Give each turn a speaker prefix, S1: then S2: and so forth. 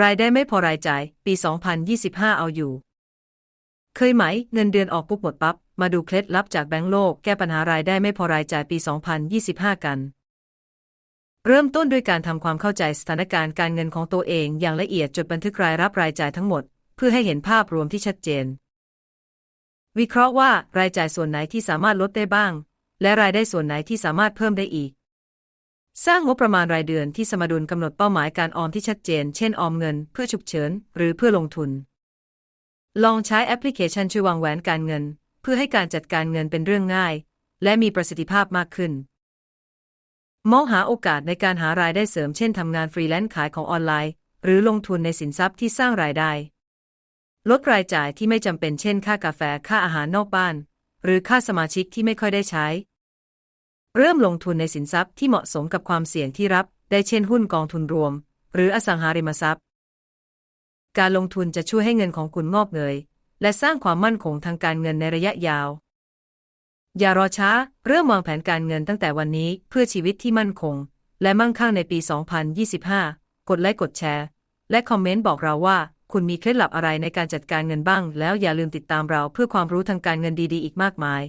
S1: รายได้ไม่พอรายจ่าย ปี 2025 เอาอยู่ เคยไหม เงินเดือนออกปุ๊บหมดปั๊บ มาดูเคล็ดลับจากแบงก์โลก แก้ปัญหารายได้ไม่พอรายจ่ายปี 2025 กัน เริ่มต้นด้วยการทำความเข้าใจสถานการณ์การเงินของตัวเอง อย่างละเอียดจดบันทึกรายรับรายจ่ายทั้งหมด เพื่อให้เห็นภาพรวมที่ชัดเจน วิเคราะห์ว่ารายจ่ายส่วนไหนที่สามารถลดได้บ้าง และรายได้ส่วนไหนที่สามารถเพิ่มได้อีก สร้างงบประมาณรายเดือนที่สมดุลกำหนดเป้าหมายการออมที่ชัดเจน เช่นออมเงินเพื่อฉุกเฉิน หรือเพื่อลงทุน ลองใช้แอปพลิเคชันช่วยวางแหวนการเงิน เพื่อให้การจัดการเงินเป็นเรื่องง่าย และมีประสิทธิภาพมากขึ้น มองหาโอกาสในการหารายได้เสริมเช่นทำงานฟรีแลนซ์ขายของออนไลน์ หรือลงทุนในสินทรัพย์ที่สร้างรายได้ ลดรายจ่ายที่ไม่จำเป็นเช่นค่ากาแฟค่าอาหารนอกบ้าน หรือค่าสมาชิกที่ไม่ค่อยได้ใช้ เริ่มลงทุนในสินทรัพย์ที่เหมาะสมกับความเสี่ยงที่รับ ได้เช่นหุ้นกองทุนรวม หรืออสังหาริมทรัพย์ การลงทุนจะช่วยให้เงินของคุณงอกเงย และสร้างความมั่นคงทางการเงินในระยะยาว อย่ารอช้า เริ่มวางแผนการเงินตั้งแต่วันนี้เพื่อชีวิตที่มั่นคง และมั่งคั่งในปี 2025 กดไลค์กดแชร์ และคอมเมนต์บอกเราว่าคุณมีเคล็ดลับอะไรในการจัดการเงินบ้าง แล้วอย่าลืมติดตามเราเพื่อความรู้ทางการเงินดีๆ อีกมากมาย